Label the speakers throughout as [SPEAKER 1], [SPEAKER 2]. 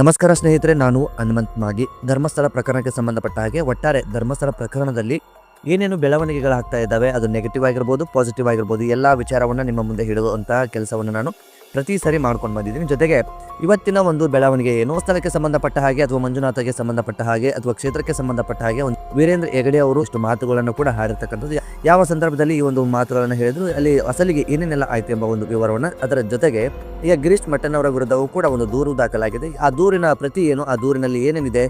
[SPEAKER 1] ನಮಸ್ಕಾರ ಸ್ನೇಹಿತರೆ, ನಾನು ಹನುಮಂತ್ ಮಾಗಿ. ಧರ್ಮಸ್ಥಳ ಪ್ರಕರಣಕ್ಕೆ ಸಂಬಂಧಪಟ್ಟ ಹಾಗೆ ಒಟ್ಟಾರೆ ಧರ್ಮಸ್ಥಳ ಪ್ರಕರಣದಲ್ಲಿ ಏನೇನು ಬೆಳವಣಿಗೆಗಳಾಗ್ತಾ ಇದ್ದಾವೆ, ಅದು ನೆಗೆಟಿವ್ ಆಗಿರ್ಬೋದು ಪಾಸಿಟಿವ್ ಆಗಿರ್ಬೋದು, ಎಲ್ಲ ವಿಚಾರವನ್ನು ನಿಮ್ಮ ಮುಂದೆ ಹಿಡುವಂತಹ ಕೆಲಸವನ್ನು ನಾನು ಪ್ರತಿ ಸರಿ ಮಾಡ್ಕೊಂಡು ಬಂದಿದ್ದೀನಿ. ಜೊತೆಗೆ ಇವತ್ತಿನ ಒಂದು ಬೆಳವಣಿಗೆ ಏನು? ಸ್ಥಳಕ್ಕೆ ಸಂಬಂಧಪಟ್ಟ ಹಾಗೆ ಅಥವಾ ಮಂಜುನಾಥಗೆ ಸಂಬಂಧಪಟ್ಟ ಹಾಗೆ ಅಥವಾ ಕ್ಷೇತ್ರಕ್ಕೆ ಸಂಬಂಧಪಟ್ಟ ಹಾಗೆ ಒಂದು ವೀರೇಂದ್ರ ಹೆಗಡೆ ಅವರು ಇಷ್ಟು ಮಾತುಗಳನ್ನು ಕೂಡ ಹಾರಿರ್ತಕ್ಕಂಥದ್ದು ಯಾವ ಸಂದರ್ಭದಲ್ಲಿ ಈ ಒಂದು ಮಾತುಗಳನ್ನು ಹೇಳಿದ್ರು, ಅಲ್ಲಿ ಅಸಲಿಗೆ ಏನೇನೆಲ್ಲ ಆಯ್ತು ಎಂಬ ಒಂದು ವಿವರವನ್ನು ಅದರ ಜೊತೆಗೆ ಈಗ ಗಿರೀಶ್ ಮಟ್ಟನ್ ಅವರ ವಿರುದ್ಧವೂ ಕೂಡ ಒಂದು ದೂರು ದಾಖಲಾಗಿದೆ. ಆ ದೂರಿನ ಪ್ರತಿ ಏನು, ಆ ದೂರಿನಲ್ಲಿ ಏನೇನಿದೆ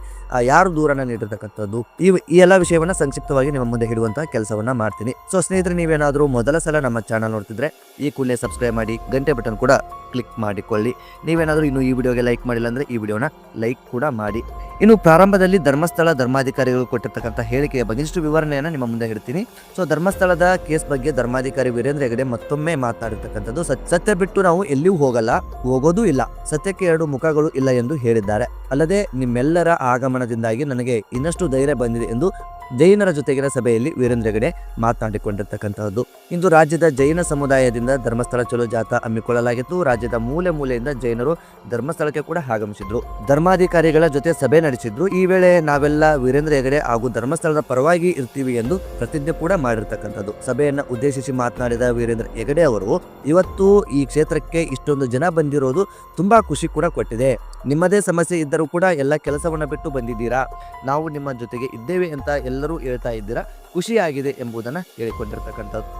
[SPEAKER 1] ಯಾರು ದೂರನ್ನ ನೀಡಿರ್ತಕ್ಕಂಥದ್ದು, ಈ ಈ ಎಲ್ಲ ವಿಷಯವನ್ನ ಸಂಕ್ಷಿಪ್ತವಾಗಿ ನಿಮ್ಮ ಮುಂದೆ ಹಿಡುವಂತಹ ಕೆಲಸವನ್ನ ಮಾಡ್ತೀನಿ. ಸೊ ಸ್ನೇಹಿತರೆ, ನೀವೇನಾದರೂ ಮೊದಲ ಸಲ ನಮ್ಮ ಚಾನಲ್ ನೋಡ್ತಿದ್ರೆ, ಈ ಕೂಡಲೇ ಸಬ್ಸ್ಕ್ರೈಬ್ ಮಾಡಿ, ಗಂಟೆ ಬಟನ್ ಕೂಡ ಕ್ಲಿಕ್ ಮಾಡಿಕೊಳ್ಳಿ. ನೀವೇನಾದರೂ ಇನ್ನು ಈ ವಿಡಿಯೋಗೆ ಲೈಕ್ ಮಾಡಿಲ್ಲ ಅಂದ್ರೆ ಈ ವಿಡಿಯೋನ ಲೈಕ್ ಕೂಡ ಮಾಡಿ. ಇನ್ನು ಪ್ರಾರಂಭದಲ್ಲಿ ಧರ್ಮಸ್ಥಳ ಧರ್ಮಾಧಿಕಾರಿಗಳು ಕೊಟ್ಟಿರ್ತಕ್ಕಂಥ ಹೇಳಿಕೆಯ ಬಗ್ಗೆ ಇಷ್ಟು ವಿವರಣೆಯನ್ನು ನಿಮ್ಮ ಮುಂದೆ ಇಡ್ತೀನಿ. ಸೊ ಧರ್ಮಸ್ಥಳದ ಕೇಸ್ ಬಗ್ಗೆ ಧರ್ಮಾಧಿಕಾರಿ ವೀರೇಂದ್ರ ಹೆಗಡೆ ಮತ್ತೊಮ್ಮೆ ಮಾತನಾಡಿರ್ತಕ್ಕಂಥದ್ದು ಸತ್- ಸತ್ಯ ಬಿಟ್ಟು ನಾವು ಎಲ್ಲಿಯೂ ಹೋಗಲ್ಲ, ಹೋಗೋದೂ ಇಲ್ಲ. ಸತ್ಯಕ್ಕೆ ಎರಡು ಮುಖಗಳು ಇಲ್ಲ ಎಂದು ಹೇಳಿದ್ದಾರೆ. ಅಲ್ಲದೆ ನಿಮ್ಮೆಲ್ಲರ ಆಗಮನದಿಂದಾಗಿ ನನಗೆ ಇನ್ನಷ್ಟು ಧೈರ್ಯ ಬಂದಿದೆ ಎಂದು ಜೈನರ ಜೊತೆಗಿನ ಸಭೆಯಲ್ಲಿ ವೀರೇಂದ್ರ ಹೆಗಡೆ ಮಾತನಾಡಿಕೊಂಡಿರ್ತಕ್ಕಂಥದ್ದು ಇಂದು ರಾಜ್ಯದ ಜೈನ ಸಮುದಾಯದಿಂದ ಧರ್ಮಸ್ಥಳ ಚಲೋ ಜಾಥಾ ಹಮ್ಮಿಕೊಳ್ಳಲಾಗಿತ್ತು. ರಾಜ್ಯದ ಮೂಲೆ ಮೂಲೆಯಿಂದ ಜೈನರು ಧರ್ಮಸ್ಥಳಕ್ಕೆ ಕೂಡ ಆಗಮಿಸಿದ್ರು. ಧರ್ಮಾಧಿಕಾರಿಗಳ ಜೊತೆ ಸಭೆ ನಡೆಸಿದ್ರು. ಈ ವೇಳೆ ನಾವೆಲ್ಲ ವೀರೇಂದ್ರ ಹೆಗಡೆ ಹಾಗೂ ಧರ್ಮಸ್ಥಳದ ಪರವಾಗಿ ಇರ್ತೀವಿ ಎಂದು ಪ್ರತಿಜ್ಞೆ ಕೂಡ ಮಾಡಿರ್ತಕ್ಕಂಥದ್ದು. ಸಭೆಯನ್ನ ಉದ್ದೇಶಿಸಿ ಮಾತನಾಡಿದ ವೀರೇಂದ್ರ ಹೆಗಡೆ ಅವರು, ಇವತ್ತು ಈ ಕ್ಷೇತ್ರಕ್ಕೆ ಇಷ್ಟೊಂದು ಜನ ಬಂದಿರೋದು ತುಂಬಾ ಖುಷಿ ಕೂಡ ಕೊಟ್ಟಿದೆ. ನಿಮ್ಮದೇ ಸಮಸ್ಯೆ ಇದ್ದರೂ ಕೂಡ ಎಲ್ಲ ಕೆಲಸವನ್ನ ಬಿಟ್ಟು ಬಂದಿದ್ದೀರಾ? ನಾವು ನಿಮ್ಮ ಜೊತೆಗೆ ಇದ್ದೇವೆ ಅಂತ ಎಲ್ಲರೂ ಹೇಳ್ತಾ ಇದ್ದೀರಾ? ಖುಷಿಯಾಗಿದೆ ಎಂಬುದನ್ನು ಹೇಳಿಕೊಂಡಿರ್ತಕ್ಕಂಥದ್ದು.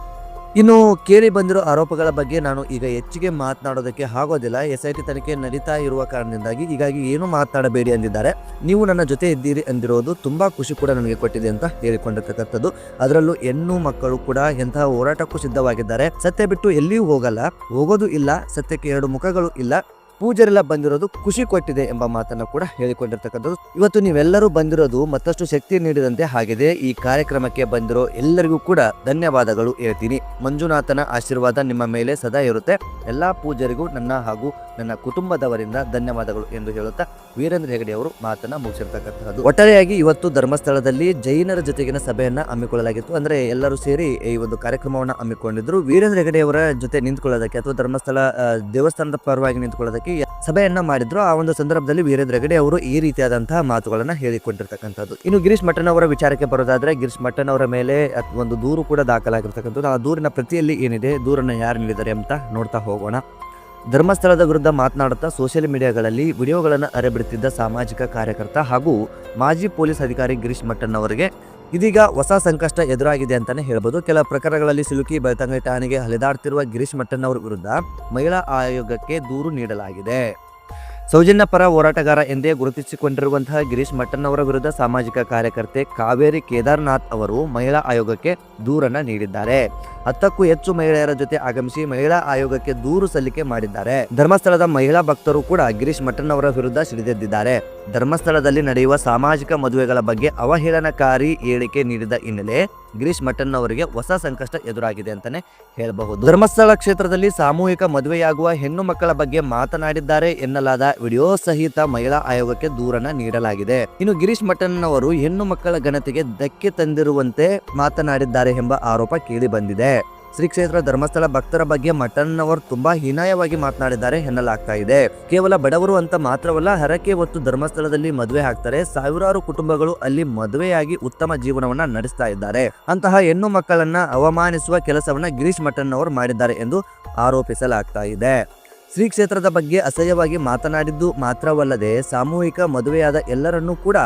[SPEAKER 1] ಇನ್ನು ಕೇಳಿ ಬಂದಿರೋ ಆರೋಪಗಳ ಬಗ್ಗೆ ನಾನು ಈಗ ಹೆಚ್ಚಿಗೆ ಮಾತನಾಡೋದಕ್ಕೆ ಆಗೋದಿಲ್ಲ. ಎಸ್ ಐ ಟಿ ತನಿಖೆ ನಡೀತಾ ಇರುವ ಕಾರಣದಿಂದಾಗಿ ಹೀಗಾಗಿ ಏನು ಮಾತನಾಡಬೇಡಿ ಅಂದಿದ್ದಾರೆ. ನೀವು ನನ್ನ ಜೊತೆ ಇದ್ದೀರಿ ಅಂದಿರೋದು ತುಂಬ ಖುಷಿ ಕೂಡ ನನಗೆ ಕೊಟ್ಟಿದೆ ಅಂತ ಹೇಳಿಕೊಂಡಿರ್ತಕ್ಕಂಥದ್ದು. ಅದರಲ್ಲೂ ಹೆಣ್ಣು ಮಕ್ಕಳು ಕೂಡ ಎಂತಹ ಹೋರಾಟಕ್ಕೂ ಸಿದ್ಧವಾಗಿದ್ದಾರೆ. ಸತ್ಯ ಬಿಟ್ಟು ಎಲ್ಲಿಯೂ ಹೋಗಲ್ಲ. ಹೋಗೋದು ಇಲ್ಲ. ಸತ್ಯಕ್ಕೆ ಎರಡು ಮುಖಗಳು ಇಲ್ಲ. ಪೂಜರೆಲ್ಲ ಬಂದಿರೋದು ಖುಷಿ ಕೊಟ್ಟಿದೆ ಎಂಬ ಮಾತನ್ನು ಕೂಡ ಹೇಳಿಕೊಂಡಿರ್ತಕ್ಕಂಥದ್ದು. ಇವತ್ತು ನೀವೆಲ್ಲರೂ ಬಂದಿರೋದು ಮತ್ತಷ್ಟು ಶಕ್ತಿ ನೀಡಿದಂತೆ ಆಗಿದೆ ಈ ಕಾರ್ಯಕ್ರಮಕ್ಕೆ ಬಂದಿರೋ ಎಲ್ಲರಿಗೂ ಕೂಡ ಧನ್ಯವಾದಗಳು ಹೇಳ್ತೀನಿ. ಮಂಜುನಾಥನ ಆಶೀರ್ವಾದ ನಿಮ್ಮ ಮೇಲೆ ಸದಾ ಇರುತ್ತೆ. ಎಲ್ಲಾ ಪೂಜರಿಗೂ ನನ್ನ ಹಾಗೂ ನನ್ನ ಕುಟುಂಬದವರಿಂದ ಧನ್ಯವಾದಗಳು ಎಂದು ಹೇಳುತ್ತಾ ವೀರೇಂದ್ರ ಹೆಗಡೆ ಅವರು ಮಾತನ್ನ ಮುಗಿಸಿರ್ತಕ್ಕಂಥದ್ದು. ಒಟ್ಟಾರೆಯಾಗಿ ಇವತ್ತು ಧರ್ಮಸ್ಥಳದಲ್ಲಿ ಜೈನರ ಜೊತೆಗಿನ ಸಭೆಯನ್ನ ಹಮ್ಮಿಕೊಳ್ಳಲಾಗಿತ್ತು. ಅಂದ್ರೆ ಎಲ್ಲರೂ ಸೇರಿ ಈ ಒಂದು ಕಾರ್ಯಕ್ರಮವನ್ನ ಹಮ್ಮಿಕೊಂಡಿದ್ರು. ವೀರೇಂದ್ರ ಹೆಗಡೆ ಅವರ ಜೊತೆ ನಿಂತ್ಕೊಳ್ಳೋದಕ್ಕೆ ಅಥವಾ ಧರ್ಮಸ್ಥಳ ದೇವಸ್ಥಾನದ ಪರವಾಗಿ ನಿಂತ್ಕೊಳ್ಳೋದಕ್ಕೆ ಸಭೆಯನ್ನ ಮಾಡಿದ್ರು, ಆ ಒಂದು ಸಂದರ್ಭದಲ್ಲಿ ವೀರೇಂದ್ರ ಹೆಗಡೆ ಅವರು ಈ ರೀತಿಯಾದಂತಹ ಮಾತುಗಳನ್ನ ಹೇಳಿಕೊಂಡಿರ್ತಕ್ಕಂಥದ್ದು. ಇನ್ನು ಗಿರೀಶ್ ಮಠನ್ ಅವರ ವಿಚಾರಕ್ಕೆ ಬರೋದಾದ್ರೆ, ಗಿರೀಶ್ ಮಠನ್ ಅವರ ಮೇಲೆ ಒಂದು ದೂರು ಕೂಡ ದಾಖಲಾಗಿರ್ತಕ್ಕಂಥದ್ದು. ಆ ದೂರಿನ ಪ್ರತಿಯಲ್ಲಿ ಏನಿದೆ, ದೂರನ್ನ ಯಾರು ನೀಡಿದ್ದಾರೆ ಅಂತ ನೋಡ್ತಾ ಹೋಗೋಣ. ಧರ್ಮಸ್ಥಳದ ವಿರುದ್ಧ ಮಾತನಾಡುತ್ತಾ ಸೋಷಿಯಲ್ ಮೀಡಿಯಾಗಳಲ್ಲಿ ವಿಡಿಯೋಗಳನ್ನು ಅರೆಬಿಡುತ್ತಿದ್ದ ಸಾಮಾಜಿಕ ಕಾರ್ಯಕರ್ತ ಹಾಗೂ ಮಾಜಿ ಪೊಲೀಸ್ ಅಧಿಕಾರಿ ಗಿರೀಶ್ ಮಟ್ಟನ್ ಅವರಿಗೆ ಇದೀಗ ಹೊಸ ಸಂಕಷ್ಟ ಎದುರಾಗಿದೆ ಅಂತಾನೆ ಹೇಳ್ಬೋದು. ಕೆಲ ಪ್ರಕರಣಗಳಲ್ಲಿ ಸಿಲುಕಿ ಬೆಳತಂಗಿ ಠಾಣೆಗೆ ಅಲೆದಾಡ್ತಿರುವ ಗಿರೀಶ್ ಮಟ್ಟನ್ ಅವರ ವಿರುದ್ಧ ಮಹಿಳಾ ಆಯೋಗಕ್ಕೆ ದೂರು ನೀಡಲಾಗಿದೆ. ಸೌಜನ್ಯ ಪರ ಹೋರಾಟಗಾರ ಎಂದೇ ಗುರುತಿಸಿಕೊಂಡಿರುವಂತಹ ಗಿರೀಶ್ ಮಟ್ಟನ್ ಅವರ ವಿರುದ್ಧ ಸಾಮಾಜಿಕ ಕಾರ್ಯಕರ್ತೆ ಕಾವೇರಿ ಕೇದಾರ್ನಾಥ್ ಅವರು ಮಹಿಳಾ ಆಯೋಗಕ್ಕೆ ದೂರನ್ನು ನೀಡಿದ್ದಾರೆ. ಹತ್ತಕ್ಕೂ ಹೆಚ್ಚು ಮಹಿಳೆಯರ ಜೊತೆ ಆಗಮಿಸಿ ಮಹಿಳಾ ಆಯೋಗಕ್ಕೆ ದೂರು ಸಲ್ಲಿಕೆ ಮಾಡಿದ್ದಾರೆ. ಧರ್ಮಸ್ಥಳದ ಮಹಿಳಾ ಭಕ್ತರು ಕೂಡ ಗಿರೀಶ್ ಮಟ್ಟನ್ ಅವರ ವಿರುದ್ಧ ಸಿಡಿದೆದ್ದಿದ್ದಾರೆ. ಧರ್ಮಸ್ಥಳದಲ್ಲಿ ನಡೆಯುವ ಸಾಮಾಜಿಕ ಮದುವೆಗಳ ಬಗ್ಗೆ ಅವಹೇಳನಕಾರಿ ಹೇಳಿಕೆ ನೀಡಿದ ಹಿನ್ನೆಲೆ ಗಿರೀಶ್ ಮಠನ್ ಅವರಿಗೆ ಹೊಸ ಸಂಕಷ್ಟ ಎದುರಾಗಿದೆ ಅಂತಾನೆ ಹೇಳಬಹುದು. ಧರ್ಮಸ್ಥಳ ಕ್ಷೇತ್ರದಲ್ಲಿ ಸಾಮೂಹಿಕ ಮದುವೆಯಾಗುವ ಹೆಣ್ಣು ಮಕ್ಕಳ ಬಗ್ಗೆ ಮಾತನಾಡಿದ್ದಾರೆ ಎನ್ನಲಾದ ವಿಡಿಯೋ ಸಹಿತ ಮಹಿಳಾ ಆಯೋಗಕ್ಕೆ ದೂರನ್ನ ನೀಡಲಾಗಿದೆ. ಇನ್ನು ಗಿರೀಶ್ ಮಠನ್ ಅವರು ಹೆಣ್ಣು ಮಕ್ಕಳ ಘನತೆಗೆ ಧಕ್ಕೆ ತಂದಿರುವಂತೆ ಮಾತನಾಡಿದ್ದಾರೆ ಎಂಬ ಆರೋಪ ಕೇಳಿ ಬಂದಿದೆ ಶ್ರೀ ಕ್ಷೇತ್ರ ಧರ್ಮಸ್ಥಳ ಭಕ್ತರ ಬಗ್ಗೆ ಮಟನ್ ಅವರು ತುಂಬಾ ಹೀನಾಯವಾಗಿ ಮಾತನಾಡಿದ್ದಾರೆ ಎನ್ನಲಾಗ್ತಾ ಇದೆ. ಕೇವಲ ಬಡವರು ಅಂತ ಮಾತ್ರವಲ್ಲ, ಹರಕೆ ಹೊತ್ತು ಧರ್ಮಸ್ಥಳದಲ್ಲಿ ಮದುವೆ ಆಗ್ತಾರೆ. ಸಾವಿರಾರು ಕುಟುಂಬಗಳು ಅಲ್ಲಿ ಮದುವೆಯಾಗಿ ಉತ್ತಮ ಜೀವನವನ್ನ ನಡೆಸ್ತಾ ಇದ್ದಾರೆ. ಅಂತಹ ಹೆಣ್ಣು ಮಕ್ಕಳನ್ನ ಅವಮಾನಿಸುವ ಕೆಲಸವನ್ನ ಗಿರೀಶ್ ಮಠನ್ ಅವರು ಮಾಡಿದ್ದಾರೆ ಎಂದು ಆರೋಪಿಸಲಾಗ್ತಾ ಇದೆ. ಶ್ರೀ ಕ್ಷೇತ್ರದ ಬಗ್ಗೆ ಅಸಹ್ಯವಾಗಿ ಮಾತನಾಡಿದ್ದು ಮಾತ್ರವಲ್ಲದೆ ಸಾಮೂಹಿಕ ಮದುವೆಯಾದ ಎಲ್ಲರನ್ನೂ ಕೂಡ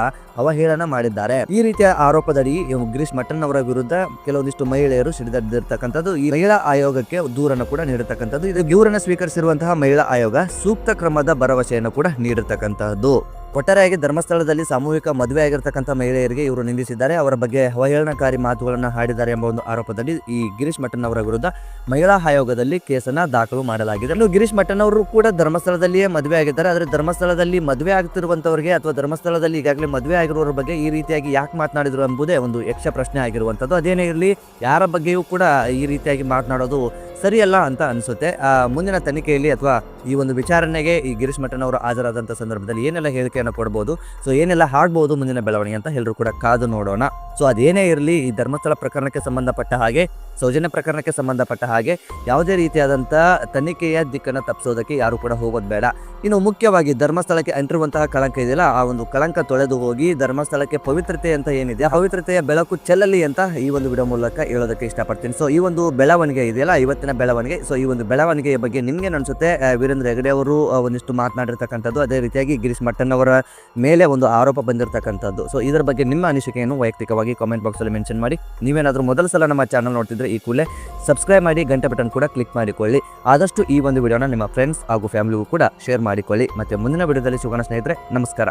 [SPEAKER 1] ಅವಹೇಳನ ಮಾಡಿದ್ದಾರೆ. ಈ ರೀತಿಯ ಆರೋಪದಡಿ ಗಿರೀಶ್ ಮಠನ್ ಅವರ ವಿರುದ್ಧ ಕೆಲವೊಂದಿಷ್ಟು ಮಹಿಳೆಯರು ಸಿಡಿದಿರ್ತಕ್ಕಂಥದ್ದು ಈ ಮಹಿಳಾ ಆಯೋಗಕ್ಕೆ ದೂರನ್ನು ಕೂಡ ನೀಡಿರ್ತಕ್ಕಂಥದ್ದು. ಇದು ದೂರನ್ನು ಸ್ವೀಕರಿಸಿರುವಂತಹ ಮಹಿಳಾ ಆಯೋಗ ಸೂಕ್ತ ಕ್ರಮದ ಭರವಸೆಯನ್ನು ಕೂಡ ನೀಡಿರ್ತಕ್ಕಂತಹದ್ದು ಒಟ್ಟಾರೆಯಾಗಿ ಧರ್ಮಸ್ಥಳದಲ್ಲಿ ಸಾಮೂಹಿಕ ಮದುವೆ ಆಗಿರ್ತಕ್ಕಂಥ ಮಹಿಳೆಯರಿಗೆ ಇವರು ನಿಂದಿಸಿದ್ದಾರೆ. ಅವರ ಬಗ್ಗೆ ಅವಹೇಳನಕಾರಿ ಮಾತುಗಳನ್ನು ಹಾಡಿದ್ದಾರೆ ಎಂಬ ಒಂದು ಆರೋಪದಲ್ಲಿ ಈ ಗಿರೀಶ್ ಮಠನ್ ಅವರ ವಿರುದ್ಧ ಮಹಿಳಾ ಆಯೋಗದಲ್ಲಿ ಕೇಸನ್ನು ದಾಖಲು ಮಾಡಲಾಗಿದೆ. ಇನ್ನು ಗಿರೀಶ್ ಮಠನ್ ಅವರು ಕೂಡ ಧರ್ಮಸ್ಥಳದಲ್ಲಿಯೇ ಮದುವೆ ಆಗಿದ್ದಾರೆ. ಆದರೆ ಧರ್ಮಸ್ಥಳದಲ್ಲಿ ಮದುವೆ ಆಗ್ತಿರುವಂತವರಿಗೆ ಅಥವಾ ಧರ್ಮಸ್ಥಳದಲ್ಲಿ ಈಗಾಗಲೇ ಮದುವೆ ಆಗಿರೋರ ಬಗ್ಗೆ ಈ ರೀತಿಯಾಗಿ ಯಾಕೆ ಮಾತನಾಡಿದರು ಎಂಬುದೇ ಒಂದು ಯಕ್ಷ ಪ್ರಶ್ನೆ ಆಗಿರುವಂಥದ್ದು. ಅದೇನೇ ಇರಲಿ, ಯಾರ ಬಗ್ಗೆಯೂ ಕೂಡ ಈ ರೀತಿಯಾಗಿ ಮಾತನಾಡೋದು ಸರಿಯಲ್ಲ ಅಂತ ಅನಿಸುತ್ತೆ. ಮುಂದಿನ ತನಿಖೆಯಲ್ಲಿ ಅಥವಾ ಈ ಒಂದು ವಿಚಾರಣೆಗೆ ಈ ಗಿರೀಶ್ ಮಠನವರು ಹಾಜರಾದಂಥ ಸಂದರ್ಭದಲ್ಲಿ ಏನೆಲ್ಲ ಹೇಳಿಕೆಯನ್ನು ಕೊಡ್ಬೋದು? ಸೊ, ಏನೆಲ್ಲ ಹಾಡ್ಬೋದು ಮುಂದಿನ ಬೆಳವಣಿಗೆ ಅಂತ ಎಲ್ಲರೂ ಕೂಡ ಕಾದು ನೋಡೋಣ. ಸೊ, ಅದೇನೇ ಇರಲಿ, ಈ ಧರ್ಮಸ್ಥಳ ಪ್ರಕರಣಕ್ಕೆ ಸಂಬಂಧಪಟ್ಟ ಹಾಗೆ, ಸೌಜನ್ಯ ಪ್ರಕರಣಕ್ಕೆ ಸಂಬಂಧಪಟ್ಟ ಹಾಗೆ, ಯಾವುದೇ ರೀತಿಯಾದಂಥ ತನಿಖೆಯ ದಿಕ್ಕನ್ನು ತಪ್ಪಿಸೋದಕ್ಕೆ ಯಾರು ಕೂಡ ಹೋಗೋದು ಬೇಡ. ಇನ್ನು ಮುಖ್ಯವಾಗಿ ಧರ್ಮಸ್ಥಳಕ್ಕೆ ಅಂಟಿರುವಂತಹ ಕಳಂಕ ಇದೆಯಲ್ಲ, ಆ ಒಂದು ಕಳಂಕ ತೊಳೆದು ಹೋಗಿ ಧರ್ಮಸ್ಥಳಕ್ಕೆ ಪವಿತ್ರತೆ ಅಂತ ಏನಿದೆ ಪವಿತ್ರತೆಯ ಬೆಳಕು ಚೆಲ್ಲಲಿ ಅಂತ ಈ ಒಂದು ವಿಡಿಯೋ ಮೂಲಕ ಹೇಳೋದಕ್ಕೆ ಇಷ್ಟಪಡ್ತೀನಿ. ಸೊ ಈ ಒಂದು ಬೆಳವಣಿಗೆ ಇದೆಯಲ್ಲ, ಇವತ್ತಿನ ಬೆಳವಣಿಗೆ. ಸೊ ಈ ಒಂದು ಬೆಳವಣಿಗೆಯ ಬಗ್ಗೆ ನಿಮ್ಗೆ ಅನ್ಸುತ್ತೆ ವೀರೇಂದ್ರ ಹೆಗಡೆ ಅವರು ಒಂದಿಷ್ಟು ಮಾತನಾಡಿರ್ತಕ್ಕಂಥದ್ದು, ಅದೇ ರೀತಿಯಾಗಿ ಗಿರೀಶ್ ಮಠನ್ ಅವರ ಮೇಲೆ ಒಂದು ಆರೋಪ ಬಂದಿರತಕ್ಕಂಥದ್ದು. ಸೊ ಇದರ ಬಗ್ಗೆ ನಿಮ್ಮ ಅನಿಸಿಕೆಯನ್ನು ವೈಯಕ್ತಿಕವಾಗಿ ಕಾಮೆಂಟ್ ಬಾಕ್ಸಲ್ಲಿ ಮೆನ್ಷನ್ ಮಾಡಿ. ನೀವೇನಾದರೂ ಮೊದಲ ಸಲ ನಮ್ಮ ಚಾನಲ್ ನೋಡ್ತಿದ್ರೆ ಈ ಕೂಡಲೇ ಸಬ್ಸ್ಕ್ರೈಬ್ ಮಾಡಿ, ಗಂಟೆ ಬಟನ್ ಕೂಡ ಕ್ಲಿಕ್ ಮಾಡಿಕೊಳ್ಳಿ. ಆದಷ್ಟು ಈ ಒಂದು ವಿಡಿಯೋನ ನಿಮ್ಮ ಫ್ರೆಂಡ್ಸ್ ಹಾಗೂ ಫ್ಯಾಮಿಲಿಗೂ ಕೂಡ ಶೇರ್ ಮಾಡಿಕೊಳ್ಳಿ. ಮತ್ತೆ ಮುಂದಿನ ವಿಡಿಯೋದಲ್ಲಿ ಸಿಗೋಣ ಸ್ನೇಹಿತರೆ ನಮಸ್ಕಾರ.